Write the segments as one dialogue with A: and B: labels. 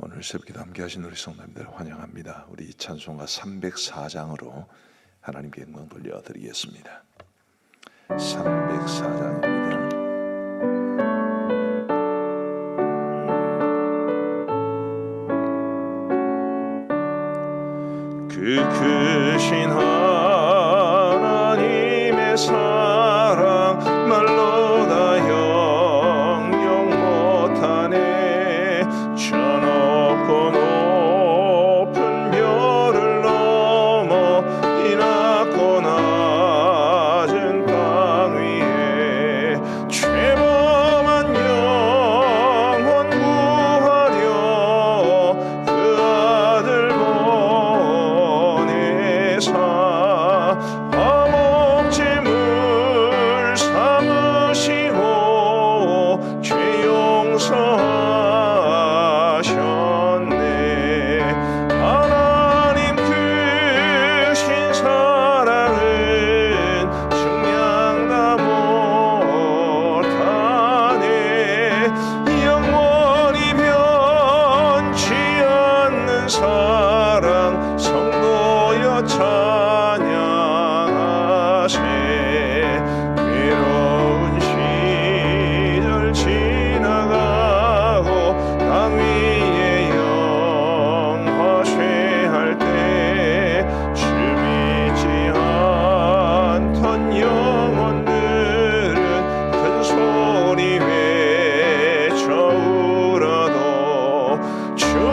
A: 오늘 새벽기도 함께하신 우리 성도님들 환영합니다. 우리 찬송가 304장으로 하나님께 영광 돌려드리겠습니다. 304장입니다. 그 크신 하 주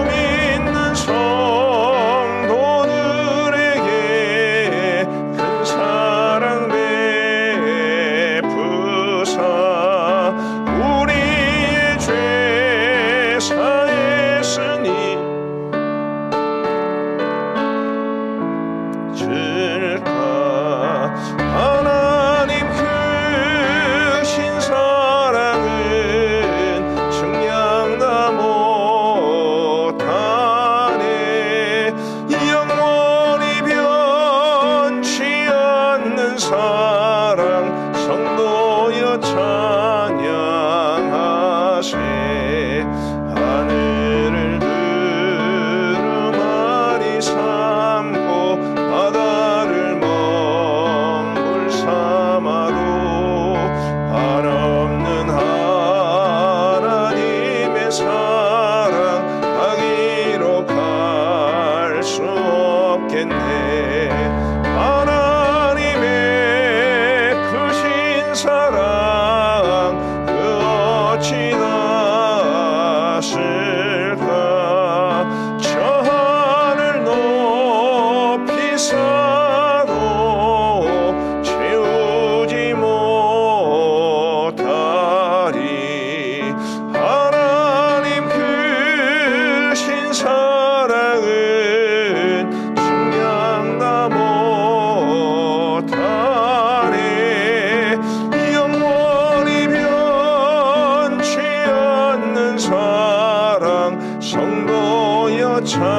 A: 성도여 찬양하세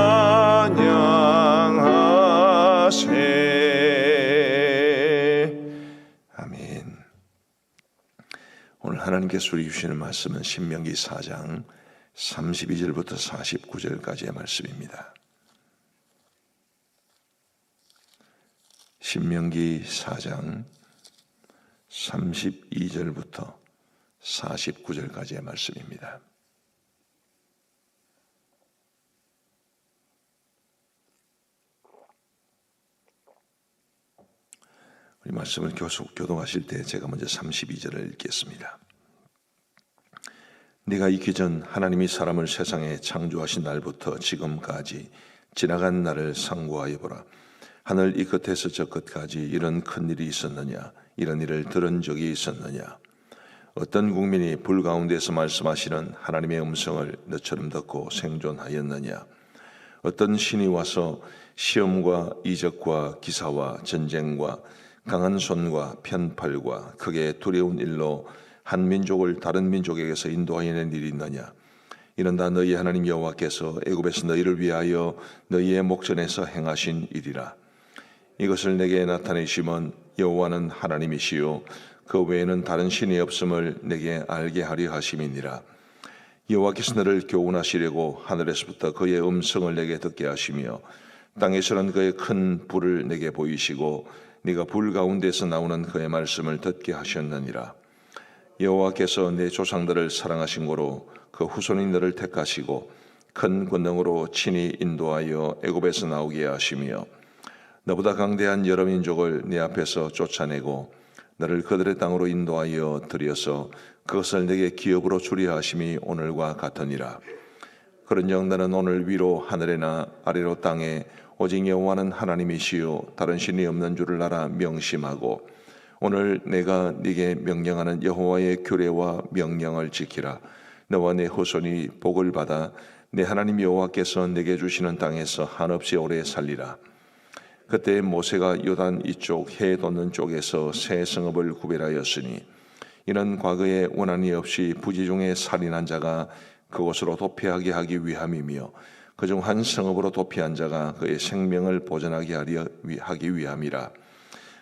A: 아멘 오늘 하나님께서 우리 주시는 말씀은 신명기 4장 32절부터 49절까지의 말씀입니다. 신명기 4장 32절부터 49절까지의 말씀입니다. 우리 말씀을 교속 교동하실 때 제가 먼저 32절을 읽겠습니다. 네가 있기 전 하나님이 사람을 세상에 창조하신 날부터 지금까지 지나간 날을 상고하여 보라. 하늘 이 끝에서 저 끝까지 이런 큰 일이 있었느냐? 이런 일을 들은 적이 있었느냐? 어떤 국민이 불 가운데서 말씀하시는 하나님의 음성을 너처럼 듣고 생존하였느냐? 어떤 신이 와서 시험과 이적과 기사와 전쟁과 강한 손과 편팔과 크게 두려운 일로 한 민족을 다른 민족에게서 인도하여낸 일이 있느냐? 이는 다 너희 하나님 여호와께서 애굽에서 너희를 위하여 너희의 목전에서 행하신 일이라. 이것을 내게 나타내시면 여호와는 하나님이시요 그 외에는 다른 신이 없음을 내게 알게 하려 하심이니라.
B: 여호와께서 너를 교훈하시려고 하늘에서부터 그의 음성을 내게 듣게 하시며 땅에서는 그의 큰 불을 내게 보이시고 네가 불 가운데서 나오는 그의 말씀을 듣게 하셨느니라 여호와께서 내 조상들을 사랑하신 고로 그 너를 택하시고 큰 권능으로 친히 인도하여 애굽에서 나오게 하시며 너보다 강대한 여러 민족을 네 앞에서 쫓아내고 너를 그들의 땅으로 인도하여 들여서 그것을 내게 기업으로 주리 하심이 오늘과 같으니라. 그런즉 너는 오늘 위로 하늘에나 아래로 땅에 오직 여호와는 하나님이시요 다른 신이 없는 줄을 알아 명심하고 오늘 내가 네게 명령하는 여호와의 규례와 명령을 지키라. 너와 내 후손이 복을 받아 내 하나님 여호와께서 내게 주시는 땅에서 한없이 오래 살리라. 그때 모세가 요단 이쪽 해 돋는 쪽에서 새 성읍을 구별하였으니 이는 과거에 원한이 없이 부지 중에 살인한 자가 그곳으로 도피하게 하기 위함이며 그중 한 성읍으로 도피한 자가 그의 생명을 보존하게 하려 하기 위함이라.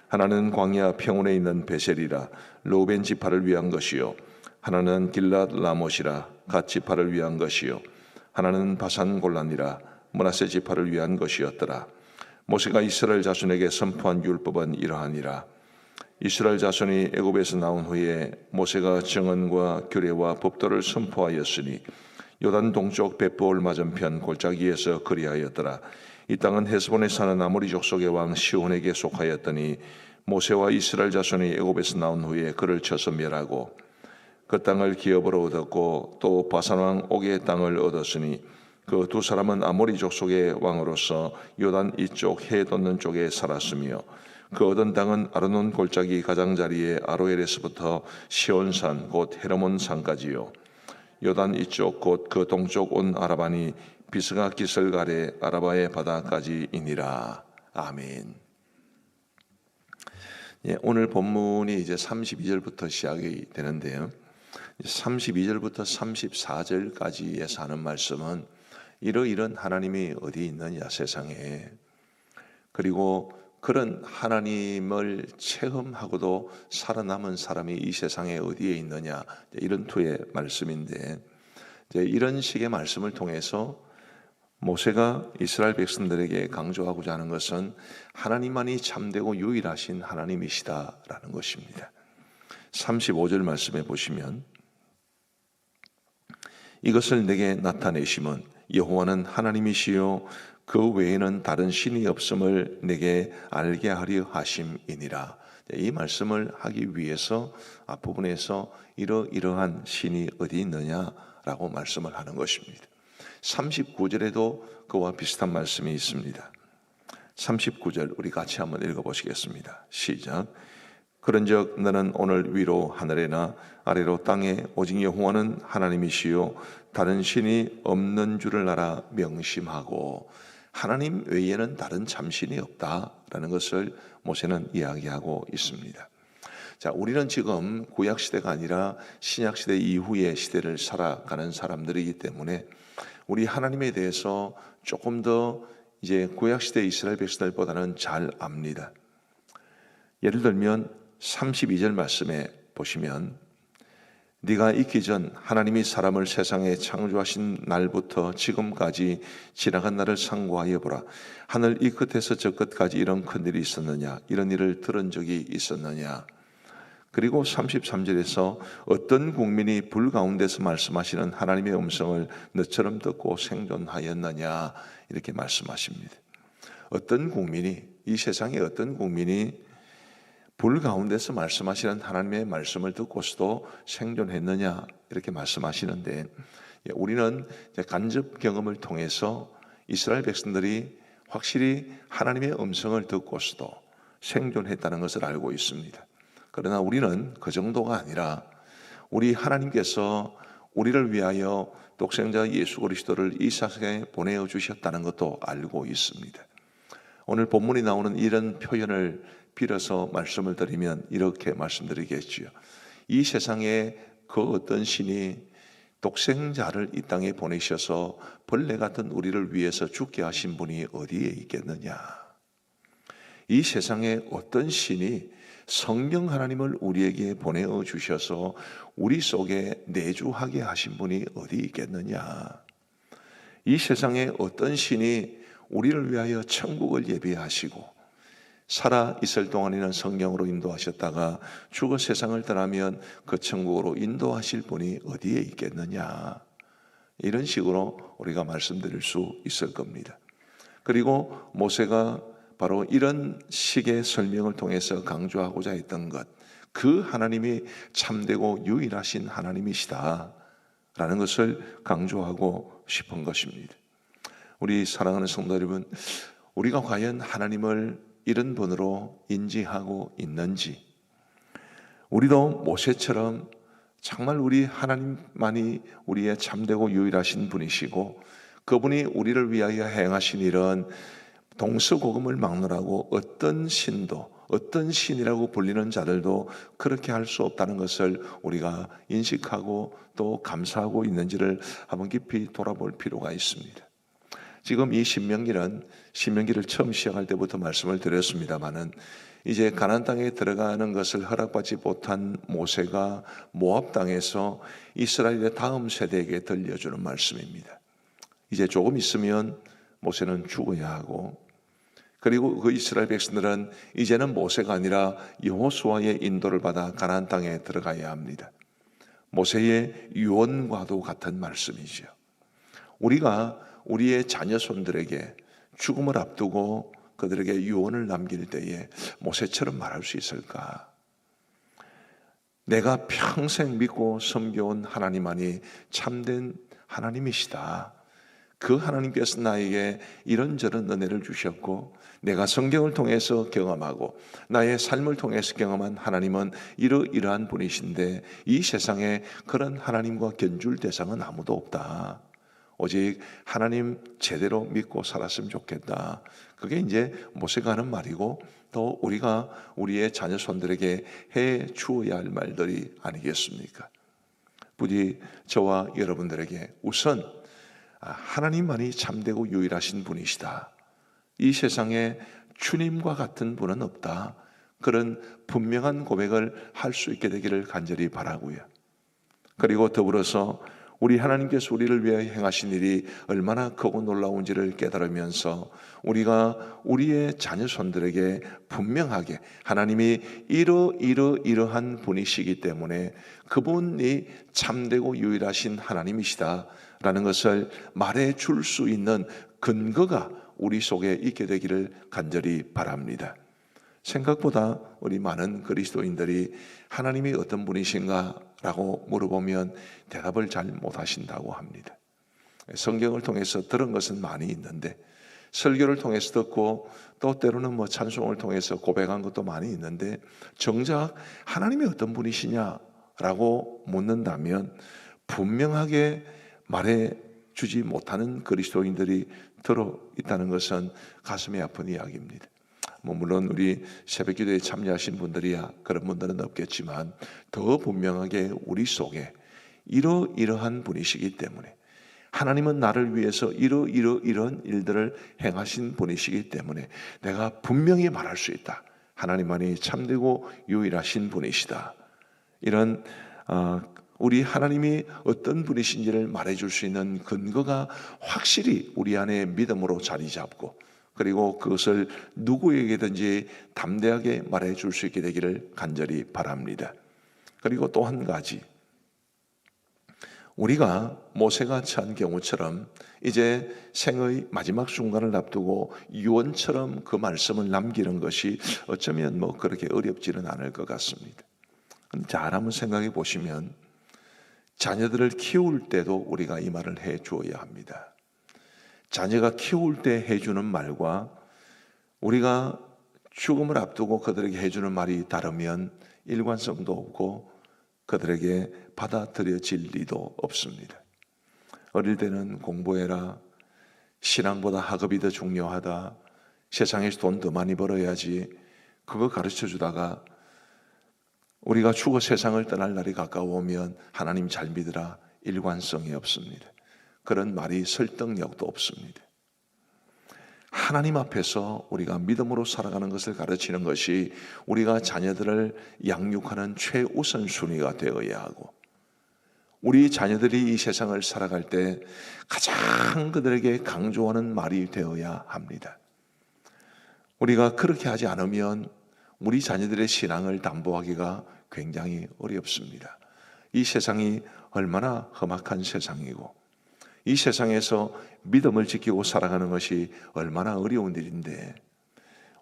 B: 하나는 광야 평원에 있는 베셀이라 로벤 지파를 위한 것이요. 하나는 길랏 라못이라 갓 지파를 위한 것이요. 하나는 바산 골란이라 문하세 지파를 위한 것이었더라. 모세가 이스라엘 자손에게 선포한 율법은 이러하니라. 이스라엘 자손이 애굽에서 나온 후에 모세가 정언과 규례와 법도를 선포하였으니 요단 동쪽 벳볼 맞은편 골짜기에서 그리하였더라. 이 땅은 헤스본에 사는 아모리 족속의 왕 시온에게 속하였더니 모세와 이스라엘 자손이 애굽에서 나온 후에 그를 쳐서 멸하고 그 땅을 기업으로 얻었고 또 바산 왕 옥의 땅을 얻었으니 그 두 사람은 아모리 족속의 왕으로서 요단 이쪽 해 돋는 쪽에 살았으며 그 얻은 땅은 아르논 골짜기 가장자리에 아로엘에서부터 시온산 곧 헤르몬 산까지요. 요단 이쪽 곧 그 동쪽 온 아라바니 비스가 기슬가레 아라바의 바다까지이니라. 아멘. 예, 오늘 본문이 이제 32절부터 시작이 되는데요. 32절부터 34절까지에서 하는 말씀은 이러이런 하나님이 어디 있느냐 세상에 그리고 그런 하나님을 체험하고도 살아남은 사람이 이 세상에 어디에 있느냐 이런 투의 말씀인데 이런 식의 말씀을 통해서 모세가 이스라엘 백성들에게 강조하고자 하는 것은 하나님만이 참되고 유일하신 하나님이시다라는 것입니다. 35절 말씀에 보시면 이것을 내게 나타내심은 여호와는 하나님이시요 그 외에는 다른 신이 없음을 내게 알게 하려 하심이니라. 이 말씀을 하기 위해서 앞부분에서 이러이러한 신이 어디 있느냐라고 말씀을 하는 것입니다. 39절에도 그와 비슷한 말씀이 있습니다. 39절 우리 같이 한번 읽어 보시겠습니다. 시작. 그런즉 너는 오늘 위로 하늘에나 아래로 땅에 오직 여호와는 하나님이시요 다른 신이 없는 줄을 알아 명심하고 하나님 외에는 다른 참신이 없다라는 것을 모세는 이야기하고 있습니다. 자, 우리는 지금 구약 시대가 아니라 신약 시대 이후의 시대를 살아가는 사람들이기 때문에 우리 하나님에 대해서 조금 더 이제 구약 시대 이스라엘 백성들보다는 잘 압니다. 예를 들면 32절 말씀에 보시면 네가 있기 전 하나님이 사람을 세상에 창조하신 날부터 지금까지 지나간 날을 상고하여 보라. 하늘 이 끝에서 저 끝까지 이런 큰 일이 있었느냐? 이런 일을 들은 적이 있었느냐? 그리고 33절에서 어떤 국민이 불 가운데서 말씀하시는 하나님의 음성을 너처럼 듣고 생존하였느냐? 이렇게 말씀하십니다. 어떤 국민이 이 세상에 어떤 국민이 불 가운데서 말씀하시는 하나님의 말씀을 듣고서도 생존했느냐 이렇게 말씀하시는데 예, 우리는 간접 경험을 통해서 이스라엘 백성들이 확실히 하나님의 음성을 듣고서도 생존했다는 것을 알고 있습니다. 그러나 우리는 그 정도가 아니라 우리 하나님께서 우리를 위하여 독생자 예수 그리스도를 이 세상에 보내어 주셨다는 것도 알고 있습니다. 오늘 본문이 나오는 이런 표현을 빌어서 말씀을 드리면 이렇게 말씀드리겠지요. 이 세상에 그 어떤 신이 독생자를 이 땅에 보내셔서 벌레 같은 우리를 위해서 죽게 하신 분이 어디에 있겠느냐? 이 세상에 어떤 신이 성령 하나님을 우리에게 보내어 주셔서 우리 속에 내주하게 하신 분이 어디 있겠느냐? 이 세상에 어떤 신이 우리를 위하여 천국을 예비하시고 살아 있을 동안에는 성령으로 인도하셨다가 죽어 세상을 떠나면 그 천국으로 인도하실 분이 어디에 있겠느냐? 이런 식으로 우리가 말씀드릴 수 있을 겁니다. 그리고 모세가 바로 이런 식의 설명을 통해서 강조하고자 했던 것, 그 하나님이 참되고 유일하신 하나님이시다. 라는 것을 강조하고 싶은 것입니다. 우리 사랑하는 성도 여러분, 우리가 과연 하나님을 이런 분으로 인지하고 있는지, 우리도 모세처럼 정말 우리 하나님만이 우리의 참되고 유일하신 분이시고, 그분이 우리를 위하여 행하신 일은 동서고금을 막느라고 어떤 신도 어떤 신이라고 불리는 자들도 그렇게 할 수 없다는 것을 우리가 인식하고 또 감사하고 있는지를 한번 깊이 돌아볼 필요가 있습니다. 지금 이 신명기는 신명기를 처음 시작할 때부터 말씀을 드렸습니다마는 이제 가나안 땅에 들어가는 것을 허락받지 못한 모세가 모압 땅에서 이스라엘의 다음 세대에게 들려주는 말씀입니다. 이제 조금 있으면 모세는 죽어야 하고 그리고 그 이스라엘 백성들은 이제는 모세가 아니라 여호수아의 인도를 받아 가나안 땅에 들어가야 합니다. 모세의 유언과도 같은 말씀이죠. 우리가 우리의 자녀 손들에게 죽음을 앞두고 그들에게 유언을 남길 때에 모세처럼 말할 수 있을까? 내가 평생 믿고 섬겨온 하나님만이 참된 하나님이시다. 그 하나님께서 나에게 이런저런 은혜를 주셨고 내가 성경을 통해서 경험하고 나의 삶을 통해서 경험한 하나님은 이러이러한 분이신데 이 세상에 그런 하나님과 견줄 대상은 아무도 없다. 오직 하나님 제대로 믿고 살았으면 좋겠다. 그게 이제 모세가 하는 말이고 또 우리가 우리의 자녀 손들에게 해 주어야 할 말들이 아니겠습니까? 부디 저와 여러분들에게 우선 아, 하나님만이 참되고 유일하신 분이시다. 이 세상에 주님과 같은 분은 없다. 그런 분명한 고백을 할 수 있게 되기를 간절히 바라고요. 그리고 더불어서 우리 하나님께서 우리를 위하여 행하신 일이 얼마나 크고 놀라운지를 깨달으면서 우리가 우리의 자녀 손들에게 분명하게 하나님이 이러 이러 이러한 분이시기 때문에 그분이 참되고 유일하신 하나님이시다라는 것을 말해 줄 수 있는 근거가 우리 속에 있게 되기를 간절히 바랍니다. 생각보다 우리 많은 그리스도인들이 하나님이 어떤 분이신가 라고 물어보면 대답을 잘 못하신다고 합니다. 성경을 통해서 들은 것은 많이 있는데 설교를 통해서 듣고 또 때로는 뭐 찬송을 통해서 고백한 것도 많이 있는데 정작 하나님이 어떤 분이시냐라고 묻는다면 분명하게 말해 주지 못하는 그리스도인들이 들어 있다는 것은 가슴이 아픈 이야기입니다. 뭐 물론 우리 새벽 기도에 참여하신 분들이야 그런 분들은 없겠지만 더 분명하게 우리 속에 이러이러한 분이시기 때문에 하나님은 나를 위해서 이러 이러 이런 일들을 행하신 분이시기 때문에 내가 분명히 말할 수 있다. 하나님만이 참되고 유일하신 분이시다. 이런 어, 우리 하나님이 어떤 분이신지를 말해줄 수 있는 근거가 확실히 우리 안에 믿음으로 자리 잡고 그리고 그것을 누구에게든지 담대하게 말해 줄 수 있게 되기를 간절히 바랍니다. 그리고 또 한 가지 우리가 모세가 처한 경우처럼 이제 생의 마지막 순간을 앞두고 유언처럼 그 말씀을 남기는 것이 어쩌면 뭐 그렇게 어렵지는 않을 것 같습니다. 잘 한번 생각해 보시면 자녀들을 키울 때도 우리가 이 말을 해 주어야 합니다. 자녀가 키울 때 해주는 말과 우리가 죽음을 앞두고 그들에게 해주는 말이 다르면 일관성도 없고 그들에게 받아들여질 리도 없습니다. 어릴 때는 공부해라. 신앙보다 학업이 더 중요하다. 세상에서 돈 더 많이 벌어야지. 그거 가르쳐 주다가 우리가 죽어 세상을 떠날 날이 가까워오면 하나님 잘 믿으라 일관성이 없습니다. 그런 말이 설득력도 없습니다. 하나님 앞에서 우리가 믿음으로 살아가는 것을 가르치는 것이 우리가 자녀들을 양육하는 최우선 순위가 되어야 하고 우리 자녀들이 이 세상을 살아갈 때 가장 그들에게 강조하는 말이 되어야 합니다. 우리가 그렇게 하지 않으면 우리 자녀들의 신앙을 담보하기가 굉장히 어렵습니다. 이 세상이 얼마나 험악한 세상이고 이 세상에서 믿음을 지키고 살아가는 것이 얼마나 어려운 일인데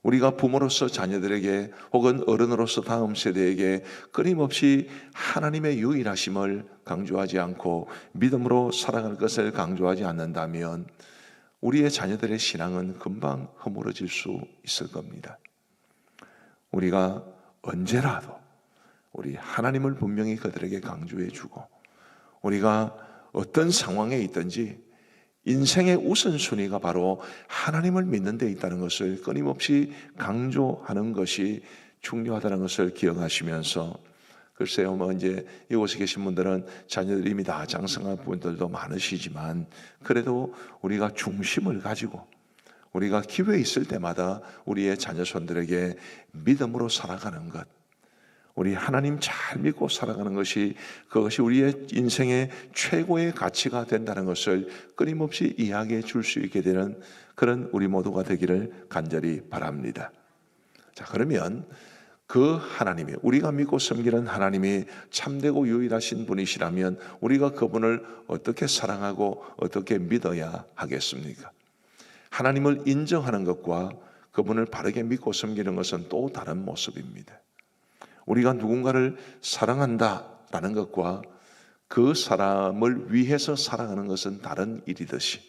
B: 우리가 부모로서 자녀들에게 혹은 어른으로서 다음 세대에게 끊임없이 하나님의 유일하심을 강조하지 않고 믿음으로 살아갈 것을 강조하지 않는다면 우리의 자녀들의 신앙은 금방 허물어질 수 있을 겁니다. 우리가 언제라도 우리 하나님을 분명히 그들에게 강조해 주고 우리가 어떤 상황에 있든지 인생의 우선순위가 바로 하나님을 믿는 데 있다는 것을 끊임없이 강조하는 것이 중요하다는 것을 기억하시면서 글쎄요, 뭐 이제 이곳에 계신 분들은 자녀들이 이미 다 장성한 분들도 많으시지만 그래도 우리가 중심을 가지고 우리가 기회 있을 때마다 우리의 자녀 손들에게 믿음으로 살아가는 것, 우리 하나님 잘 믿고 살아가는 것이 그것이 우리의 인생의 최고의 가치가 된다는 것을 끊임없이 이야기해 줄 수 있게 되는 그런 우리 모두가 되기를 간절히 바랍니다. 자, 그러면 그 하나님이 우리가 믿고 섬기는 하나님이 참되고 유일하신 분이시라면 우리가 그분을 어떻게 사랑하고 어떻게 믿어야 하겠습니까? 하나님을 인정하는 것과 그분을 바르게 믿고 섬기는 것은 또 다른 모습입니다. 우리가 누군가를 사랑한다라는 것과 그 사람을 위해서 사랑하는 것은 다른 일이듯이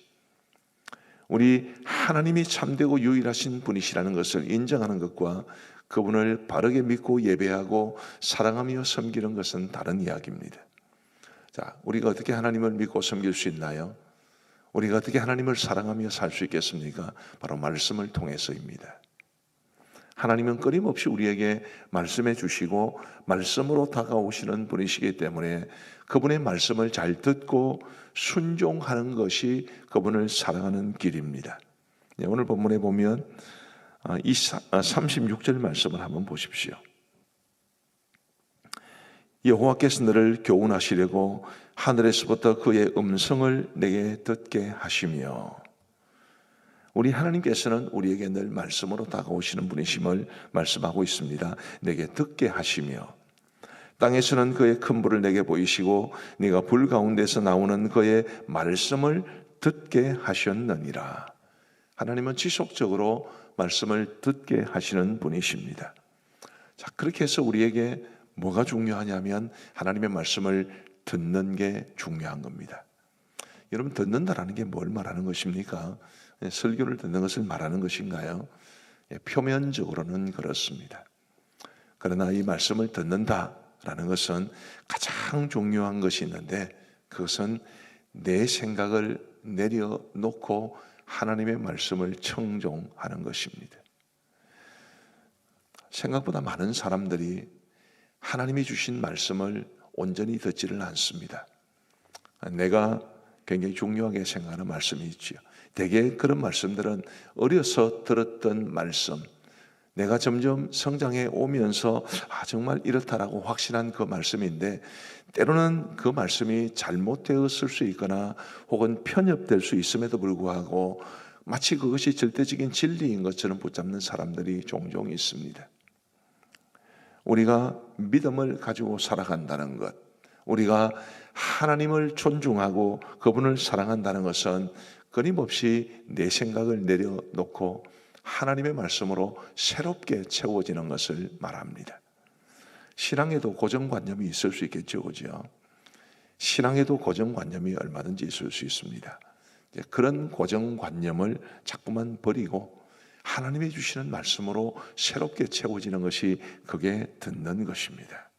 B: 우리 하나님이 참되고 유일하신 분이시라는 것을 인정하는 것과 그분을 바르게 믿고 예배하고 사랑하며 섬기는 것은 다른 이야기입니다. 자, 우리가 어떻게 하나님을 믿고 섬길 수 있나요? 우리가 어떻게 하나님을 사랑하며 살 수 있겠습니까? 바로 말씀을 통해서입니다. 하나님은 끊임없이 우리에게 말씀해 주시고 말씀으로 다가오시는 분이시기 때문에 그분의 말씀을 잘 듣고 순종하는 것이 그분을 사랑하는 길입니다. 네, 오늘 본문에 보면 아, 이 36절 아, 말씀을 한번 보십시오. 여호와께서 너를 교훈하시려고 하늘에서부터 그의 음성을 내게 듣게 하시며 우리 하나님께서는 우리에게 늘 말씀으로 다가오시는 분이심을 말씀하고 있습니다. 내게 듣게 하시며 땅에서는 그의 큰 불을 내게 보이시고 네가 불 가운데서 나오는 그의 말씀을 듣게 하셨느니라. 하나님은 지속적으로 말씀을 듣게 하시는 분이십니다. 자, 그렇게 해서 우리에게 뭐가 중요하냐면 하나님의 말씀을 듣는 게 중요한 겁니다. 여러분 듣는다라는 게 뭘 말하는 것입니까? 예, 설교를 듣는 것을 말하는 것인가요? 예, 표면적으로는 그렇습니다. 그러나 이 말씀을 듣는다라는 것은 가장 중요한 것이 있는데 그것은 내 생각을 내려놓고 하나님의 말씀을 청종하는 것입니다. 생각보다 많은 사람들이 하나님이 주신 말씀을 온전히 듣지를 않습니다. 내가 굉장히 중요하게 생각하는 말씀이 있지요. 대개 그런 말씀들은 어려서 들었던 말씀, 내가 점점 성장해 오면서 아 정말 이렇다라고 확신한 그 말씀인데 때로는 그 말씀이 잘못되었을 수 있거나 혹은 편협될 수 있음에도 불구하고 마치 그것이 절대적인 진리인 것처럼 붙잡는 사람들이 종종 있습니다. 우리가 믿음을 가지고 살아간다는 것, 우리가 하나님을 존중하고 그분을 사랑한다는 것은 끊임없이 내 생각을 내려놓고 하나님의 말씀으로 새롭게 채워지는 것을 말합니다. 신앙에도 고정관념이 있을 수 있겠죠, 그죠? 신앙에도 고정관념이 얼마든지 있을 수 있습니다. 그런 고정관념을 자꾸만 버리고 하나님이 주시는 말씀으로 새롭게 채워지는 것이 그게 듣는 것입니다.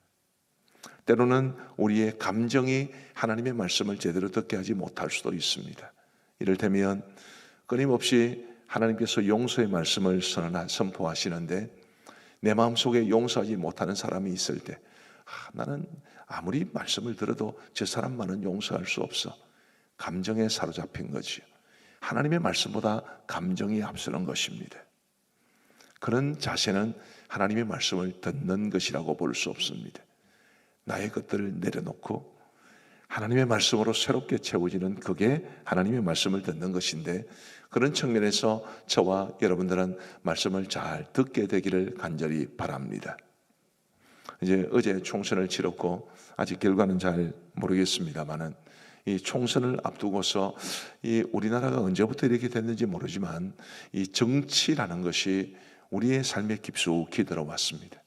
B: 때로는 우리의 감정이 하나님의 말씀을 제대로 듣게 하지 못할 수도 있습니다. 이를테면 끊임없이 하나님께서 용서의 말씀을 선언 선포하시는데 내 마음속에 용서하지 못하는 사람이 있을 때 아, 나는 아무리 말씀을 들어도 저 사람만은 용서할 수 없어. 감정에 사로잡힌 거지요. 하나님의 말씀보다 감정이 앞서는 것입니다. 그런 자세는 하나님의 말씀을 듣는 것이라고 볼 수 없습니다. 나의 것들을 내려놓고 하나님의 말씀으로 새롭게 채워지는 그게 하나님의 말씀을 듣는 것인데 그런 측면에서 저와 여러분들은 말씀을 잘 듣게 되기를 간절히 바랍니다. 이제 어제 총선을 치렀고 아직 결과는 잘 모르겠습니다만은 이 총선을 앞두고서 이 우리나라가 언제부터 이렇게 됐는지 모르지만 이 정치라는 것이 우리의 삶에 깊숙이 들어왔습니다.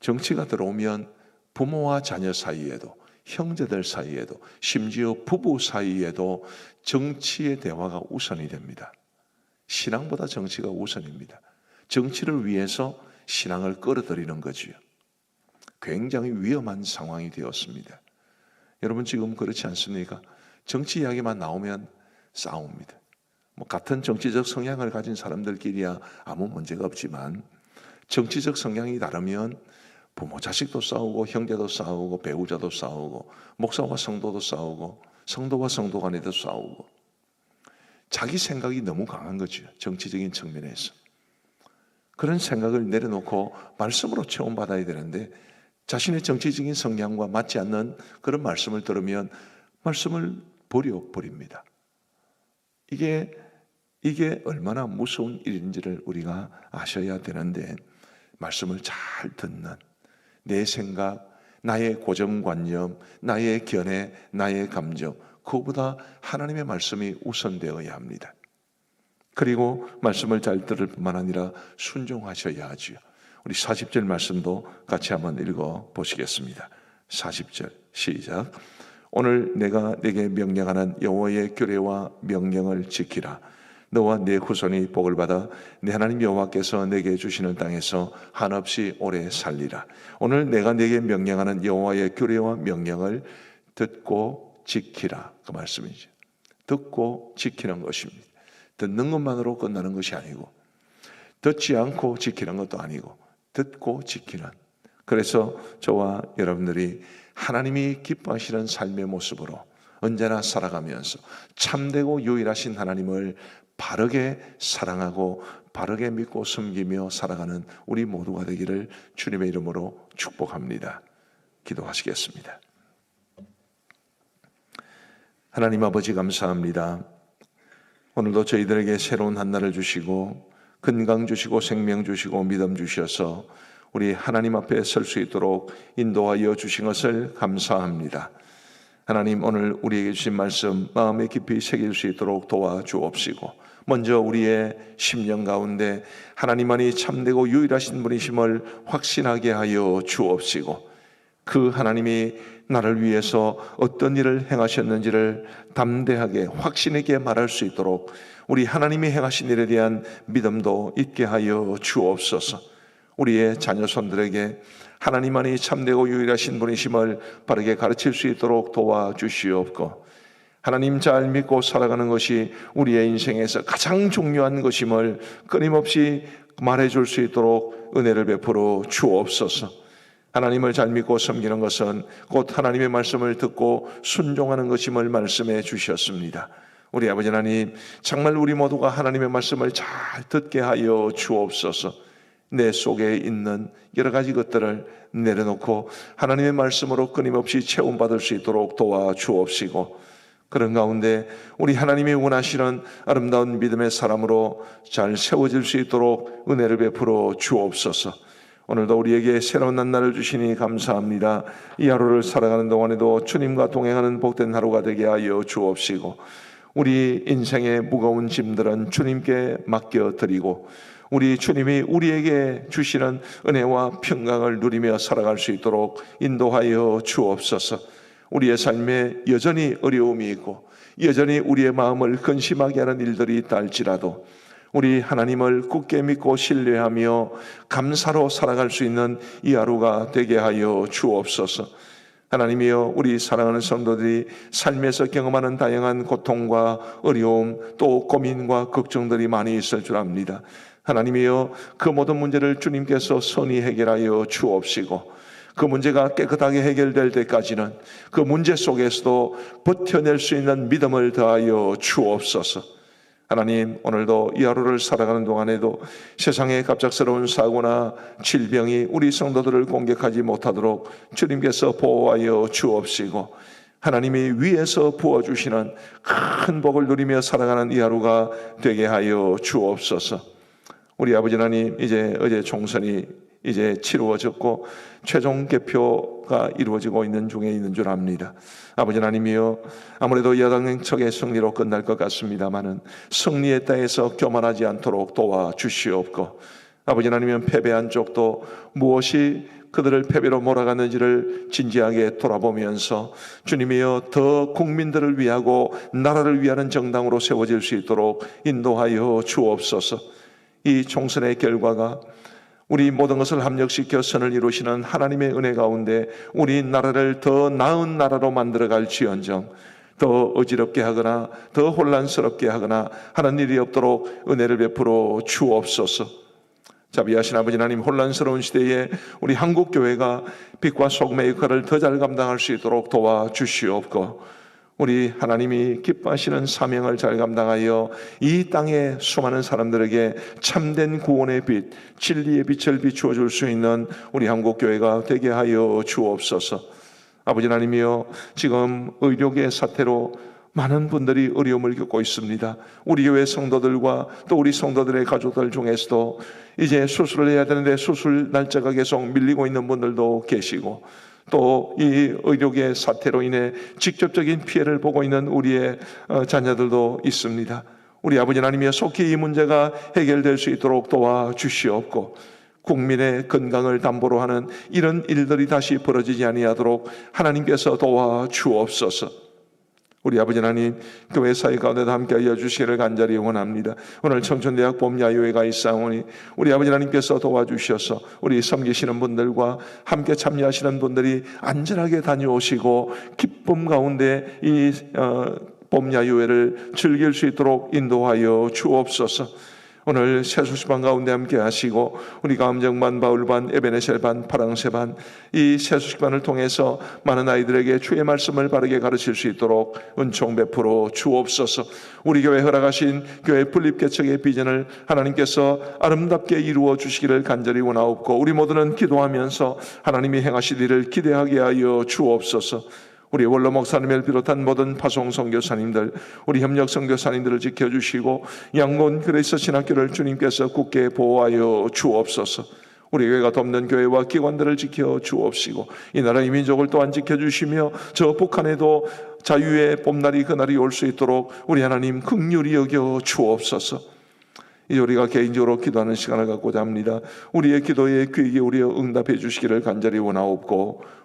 B: 정치가 들어오면 부모와 자녀 사이에도 형제들 사이에도 심지어 부부 사이에도 정치의 대화가 우선이 됩니다. 신앙보다 정치가 우선입니다. 정치를 위해서 신앙을 끌어들이는 거지요. 굉장히 위험한 상황이 되었습니다. 여러분 지금 그렇지 않습니까? 정치 이야기만 나오면 싸웁니다. 뭐 같은 정치적 성향을 가진 사람들끼리야 아무 문제가 없지만 정치적 성향이 다르면 부모 자식도 싸우고 형제도 싸우고 배우자도 싸우고 목사와 성도도 싸우고 성도와 성도 간에도 싸우고 자기 생각이 너무 강한 거죠. 정치적인 측면에서. 그런 생각을 내려놓고 말씀으로 체험받아야 되는데 자신의 정치적인 성향과 맞지 않는 그런 말씀을 들으면 말씀을 버려 버립니다. 이게 이게 얼마나 무서운 일인지를 우리가 아셔야 되는데 말씀을 잘 듣는 내 생각, 나의 고정관념, 나의 견해, 나의 감정 그보다 하나님의 말씀이 우선되어야 합니다. 그리고 말씀을 잘 들을 뿐만 아니라 순종하셔야 하지요. 우리 40절 말씀도 같이 한번 읽어 보시겠습니다. 40절 시작. 오늘 내가 내게 명령하는 여호와의 규례와 명령을 지키라. 너와 내 후손이 복을 받아 내 하나님 여호와께서 내게 주시는 땅에서 한없이 오래 살리라. 오늘 내가 내게 명령하는 여호와의 규례와 명령을 듣고 지키라. 그 말씀이죠. 듣고 지키는 것입니다. 듣는 것만으로 끝나는 것이 아니고 듣지 않고 지키는 것도 아니고 듣고 지키는 그래서 저와 여러분들이 하나님이 기뻐하시는 삶의 모습으로 언제나 살아가면서 참되고 유일하신 하나님을 바르게 사랑하고 바르게 믿고 섬기며 살아가는 우리 모두가 되기를 주님의 이름으로 축복합니다. 기도하시겠습니다. 하나님 아버지 감사합니다. 오늘도 저희들에게 새로운 한 날을 주시고 건강 주시고 생명 주시고 믿음 주셔서 우리 하나님 앞에 설 수 있도록 인도하여 주신 것을 감사합니다. 하나님 오늘 우리에게 주신 말씀 마음에 깊이 새길 수 있도록 도와 주옵시고 먼저 우리의 심령 가운데 하나님만이 참되고 유일하신 분이심을 확신하게 하여 주옵시고 그 하나님이 나를 위해서 어떤 일을 행하셨는지를 담대하게 확신 있게 말할 수 있도록 우리 하나님이 행하신 일에 대한 믿음도 있게 하여 주옵소서. 우리의 자녀손들에게 하나님만이 참되고 유일하신 분이심을 바르게 가르칠 수 있도록 도와주시옵고 하나님 잘 믿고 살아가는 것이 우리의 인생에서 가장 중요한 것임을 끊임없이 말해줄 수 있도록 은혜를 베풀어 주옵소서. 하나님을 잘 믿고 섬기는 것은 곧 하나님의 말씀을 듣고 순종하는 것임을 말씀해 주셨습니다. 우리 아버지 하나님, 정말 우리 모두가 하나님의 말씀을 잘 듣게 하여 주옵소서. 내 속에 있는 여러 가지 것들을 내려놓고 하나님의 말씀으로 끊임없이 체험받을 수 있도록 도와 주옵시고 그런 가운데 우리 하나님이 원하시는 아름다운 믿음의 사람으로 잘 세워질 수 있도록 은혜를 베풀어 주옵소서. 오늘도 우리에게 새로운 날을 주시니 감사합니다. 이 하루를 살아가는 동안에도 주님과 동행하는 복된 하루가 되게 하여 주옵시고 우리 인생의 무거운 짐들은 주님께 맡겨 드리고 우리 주님이 우리에게 주시는 은혜와 평강을 누리며 살아갈 수 있도록 인도하여 주옵소서. 우리의 삶에 여전히 어려움이 있고 여전히 우리의 마음을 근심하게 하는 일들이 있다 할지라도 우리 하나님을 굳게 믿고 신뢰하며 감사로 살아갈 수 있는 이 하루가 되게 하여 주옵소서. 하나님이여 우리 사랑하는 성도들이 삶에서 경험하는 다양한 고통과 어려움 또 고민과 걱정들이 많이 있을 줄 압니다. 하나님이여 그 모든 문제를 주님께서 선히 해결하여 주옵시고 그 문제가 깨끗하게 해결될 때까지는 그 문제 속에서도 버텨낼 수 있는 믿음을 더하여 주옵소서. 하나님 오늘도 이 하루를 살아가는 동안에도 세상의 갑작스러운 사고나 질병이 우리 성도들을 공격하지 못하도록 주님께서 보호하여 주옵시고 하나님이 위에서 부어주시는 큰 복을 누리며 살아가는 이 하루가 되게 하여 주옵소서. 우리 아버지 하나님 이제 어제 총선이 이제 치루어졌고 최종 개표가 이루어지고 있는 중에 있는 줄 압니다. 아버지 하나님이여 아무래도 여당 측의 승리로 끝날 것 같습니다만은 승리에 따해서 교만하지 않도록 도와 주시옵고 아버지 하나님은 패배한 쪽도 무엇이 그들을 패배로 몰아갔는지를 진지하게 돌아보면서 주님이여 더 국민들을 위하고 나라를 위하는 정당으로 세워질 수 있도록 인도하여 주옵소서. 이 총선의 결과가 우리 모든 것을 합력시켜 선을 이루시는 하나님의 은혜 가운데 우리 나라를 더 나은 나라로 만들어갈 지언정 더 어지럽게 하거나 더 혼란스럽게 하거나 하는 일이 없도록 은혜를 베풀어 주옵소서. 자비하신 아버지 하나님 혼란스러운 시대에 우리 한국 교회가 빛과 소금의 역할을 더 잘 감당할 수 있도록 도와 주시옵고 우리 하나님이 기뻐하시는 사명을 잘 감당하여 이 땅의 수많은 사람들에게 참된 구원의 빛, 진리의 빛을 비추어 줄 수 있는 우리 한국 교회가 되게 하여 주옵소서. 아버지 하나님이여 지금 의료계 사태로 많은 분들이 어려움을 겪고 있습니다. 우리 교회 성도들과 또 우리 성도들의 가족들 중에서도 이제 수술을 해야 되는데 수술 날짜가 계속 밀리고 있는 분들도 계시고 또 이 의료계 사태로 인해 직접적인 피해를 보고 있는 우리의 어, 자녀들도 있습니다. 우리 아버지 하나님이여 속히 이 문제가 해결될 수 있도록 도와 주시옵고 국민의 건강을 담보로 하는 이런 일들이 다시 벌어지지 아니하도록 하나님께서 도와 주옵소서. 우리 아버지 하나님 교회 사회 가운데도 함께하여 주시기를 간절히 원합니다. 오늘 청춘대학 봄야유회가 있사오니 우리 아버지 하나님께서 도와주셔서 우리 섬기시는 분들과 함께 참여하시는 분들이 안전하게 다녀오시고 기쁨 가운데 이 어, 봄야유회를 즐길 수 있도록 인도하여 주옵소서. 오늘 세수시반 가운데 함께 하시고 우리 감정반, 바울반, 에베네셀반, 파랑새반 이 세수시반을 통해서 많은 아이들에게 주의 말씀을 바르게 가르칠 수 있도록 은총 베풀어 주옵소서. 우리 교회 허락하신 교회 분립 개척의 비전을 하나님께서 아름답게 이루어 주시기를 간절히 원하옵고 우리 모두는 기도하면서 하나님이 일을 기대하게 하여 주옵소서. 우리 원로 목사님을 비롯한 모든 파송 선교사님들, 우리 협력 선교사님들을 지켜주시고 양곤 그레이스 신학교를 주님께서 굳게 보호하여 주옵소서. 우리 교회가 돕는 교회와 기관들을 지켜 주옵시고 이 나라 이 민족을 또한 지켜주시며 저 북한에도 자유의 봄날이 그날이 올 수 있도록 우리 하나님 극률이 여겨 주옵소서. 이제 우리가 개인적으로 기도하는 시간을 갖고자 합니다. 우리의 기도에 귀하게 우리의 응답해 주시기를 간절히 원하옵고